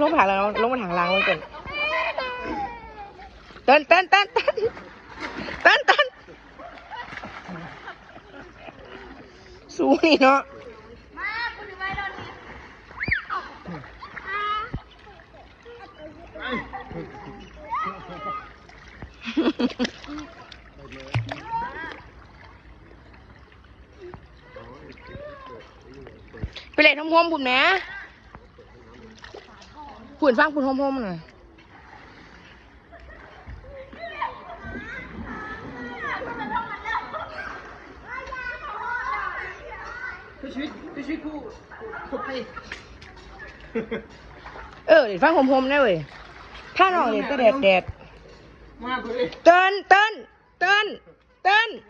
ลงผ่านแล้วลงมาถังล้างไว้ก่อนเต้นเต้นเต้นเต้นเต้นเต้นสู้นี่เนาะมาคุณดูไว้โดนนี้ไปเล่นทมๆพุ่นแหม พุ่นฟังพุ่นทมๆหน่อยเพื่อชีวิตเพื่อชีวิตผู้ผู้ภัยเออเล่นฟังทมๆได้เว้ยถ้าน้องเล่นก็แดดแดดมาเพื่อเต้นเต้นเต้นเต้นเต้น